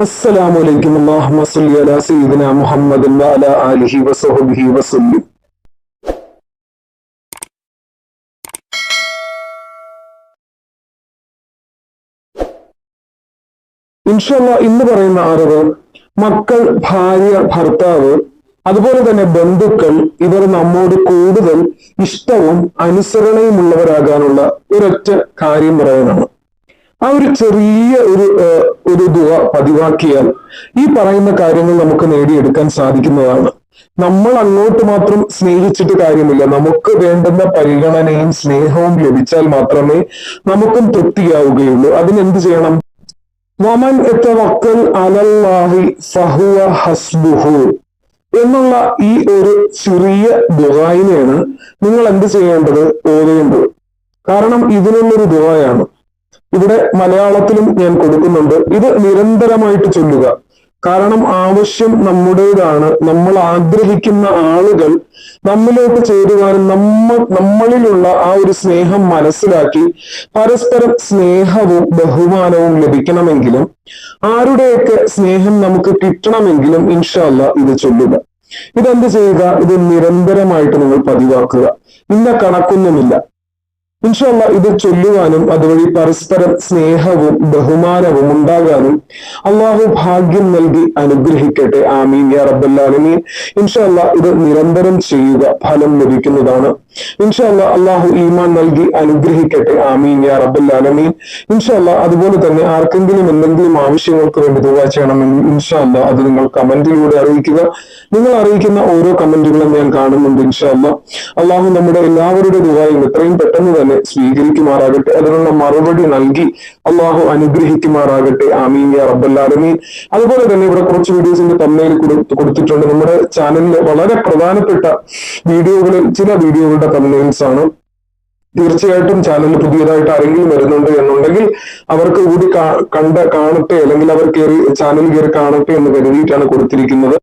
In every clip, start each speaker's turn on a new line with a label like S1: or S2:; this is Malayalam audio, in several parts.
S1: السلام عليكم اللهم صل على سيدنا محمد وعلى آله وصحبه وسلم ഇൻഷല്ല ഇന്ന് പറയുന്ന അറിവ് മക്കൾ ഭാര്യ ഭർത്താവ് അതുപോലെ തന്നെ ബന്ധുക്കൾ ഇവർ നമ്മോട് കൂടുതൽ ഇഷ്ടവും അനുസരണയുമുള്ളവരാകാനുള്ള ഒരൊറ്റ കാര്യം പറയാനാണ് ആ ഒരു ചെറിയ ഒരു ഏഹ്, ഒരു ദുവ പതിവാക്കിയാൽ ഈ പറയുന്ന കാര്യങ്ങൾ നമുക്ക് നേടിയെടുക്കാൻ സാധിക്കുന്നതാണ്. നമ്മൾ അങ്ങോട്ട് മാത്രം സ്നേഹിച്ചിട്ട് കാര്യമില്ല. നമുക്ക് വേണ്ടുന്ന പരിഗണനയും സ്നേഹവും ലഭിച്ചാൽ മാത്രമേ നമുക്കും തൃപ്തിയാവുകയുള്ളൂ. അതിനെന്ത് ചെയ്യണം? വമൻ എത്തവക്കൽ അലല്ലാഹി ഫഹുവ ഹസ്ബുഹു എന്നുള്ള ഈ ഒരു ചെറിയ ദുഹായിനെയാണ് നിങ്ങൾ എന്ത് ചെയ്യേണ്ടത്? ഓതേണ്ടത്. കാരണം ഇതിനുള്ളൊരു ദുഹായാണ് ഇവിടെ മലയാളത്തിലും ഞാൻ കൊടുക്കുന്നുണ്ട്. ഇത് നിരന്തരമായിട്ട് ചൊല്ലുക. കാരണം ആവശ്യം നമ്മുടേതാണ്. നമ്മൾ ആഗ്രഹിക്കുന്ന ആളുകൾ നമ്മിലോട്ട് ചേരുവാനും നമ്മ നമ്മളിലുള്ള ആ ഒരു സ്നേഹം മനസ്സിലാക്കി പരസ്പരം സ്നേഹവും ബഹുമാനവും ലഭിക്കണമെങ്കിലും ആരുടെയൊക്കെ സ്നേഹം നമുക്ക് കിട്ടണമെങ്കിലും ഇൻഷല്ല ഇത് ചൊല്ലുക. ഇതെന്ത് ചെയ്യുക? ഇത് നിരന്തരമായിട്ട് നിങ്ങൾ പതിവാക്കുക. ഇന്ന കണക്കൊന്നുമില്ല. ഇൻഷല്ല ഇത് ചൊല്ലുവാനും അതുവഴി പരസ്പരം സ്നേഹവും ബഹുമാനവും ഉണ്ടാകാനും അള്ളാഹു ഭാഗ്യം നൽകി അനുഗ്രഹിക്കട്ടെ. ആമീൻ യാ റബ്ബല്ലാലമീൻ ഇൻഷല്ല ഇത് നിരന്തരം ചെയ്യുക ഫലം ലഭിക്കുന്നതാണ്. ഇൻഷല്ല അള്ളാഹു ഈമാൻ നൽകി അനുഗ്രഹിക്കട്ടെ. ആമീൻ യാ റബ്ബല്ലാലമീൻ ഇൻഷല്ല അതുപോലെ തന്നെ ആർക്കെങ്കിലും എന്തെങ്കിലും ആവശ്യങ്ങൾക്ക് വേണ്ടി തുക ചെയ്യണമെങ്കിൽ ഇൻഷല്ല അത് നിങ്ങൾ കമന്റിലൂടെ അറിയിക്കുക. നിങ്ങൾ അറിയിക്കുന്ന ഓരോ കമന്റുകളും ഞാൻ കാണുന്നുണ്ട് ഇൻഷല്ല അള്ളാഹു നമ്മുടെ എല്ലാവരുടെ ദുബായും എത്രയും പെട്ടെന്ന് തന്നെ സ്വീകരിക്കുമാറാകട്ടെ അതിനുള്ള മറുപടി നൽകി അള്ളാഹു അനുഗ്രഹിക്കുമാറാകട്ടെ. ആമീൻ യാ റബ്ബല്ലാലമീൻ അതുപോലെ തന്നെ ഇവിടെ കുറച്ച് വീഡിയോസിന്റെ തമ്മയിൽ കൊടുത്തിട്ടുണ്ട്. നമ്മുടെ ചാനലിലെ വളരെ പ്രധാനപ്പെട്ട വീഡിയോകളിൽ ചില വീഡിയോകളുടെ തമ്മയിൽസ് ആണ്. തീർച്ചയായിട്ടും ചാനൽ പുതിയതായിട്ട് ആരെങ്കിലും വരുന്നുണ്ട് എന്നുണ്ടെങ്കിൽ അവർക്ക് കൂടി കണ്ട് കാണട്ടെ അല്ലെങ്കിൽ അവർ കയറി ചാനൽ കയറി കാണട്ടെ എന്ന് കരുതിയിട്ടാണ് കൊടുത്തിരിക്കുന്നത്.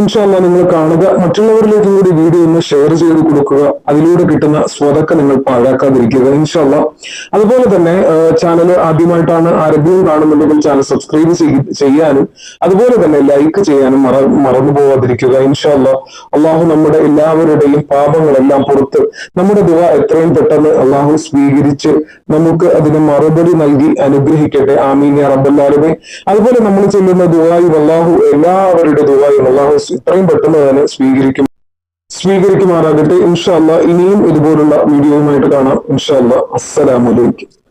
S1: ഇൻഷാല്ല നിങ്ങൾ കാണുക. മറ്റുള്ളവരിലേക്ക് കൂടി വീഡിയോ ഒന്ന് ഷെയർ ചെയ്ത് കൊടുക്കുക. അതിലൂടെ കിട്ടുന്ന സ്വതൊക്കെ നിങ്ങൾ പാഴാക്കാതിരിക്കുക. ഇൻഷാല്ല അതുപോലെ തന്നെ ചാനൽ ആദ്യമായിട്ടാണ് ആരെങ്കിലും കാണുന്നുണ്ടെങ്കിൽ ചാനൽ സബ്സ്ക്രൈബ് ചെയ്യാനും അതുപോലെ തന്നെ ലൈക്ക് ചെയ്യാനും മറ മറന്നു പോവാതിരിക്കുക. ഇൻഷാല്ല അള്ളാഹു നമ്മുടെ എല്ലാവരുടെയും പാപങ്ങളെല്ലാം പുറത്ത് നമ്മുടെ ദുവ എത്രയും പെട്ടെന്ന് അള്ളാഹു സ്വീകരിച്ച് നമുക്ക് അതിന് മറുപടി നൽകി അനുഗ്രഹിക്കട്ടെ. ആമീൻ റബ്ബല്ലാലുമേ അതുപോലെ നമ്മൾ ചെല്ലുന്ന ദുവായും അള്ളാഹു എല്ലാവരുടെ ദുവായും അള്ളാഹു ഇത്രയും പെട്ടെന്ന് തന്നെ സ്വീകരിക്കും. സ്വീകരിക്കുമാറാകട്ടെ. ഇൻഷാല്ല ഇനിയും ഇതുപോലുള്ള വീഡിയോയുമായിട്ട് കാണാം. ഇൻഷാല്ല അസ്സലാമലൈക്കും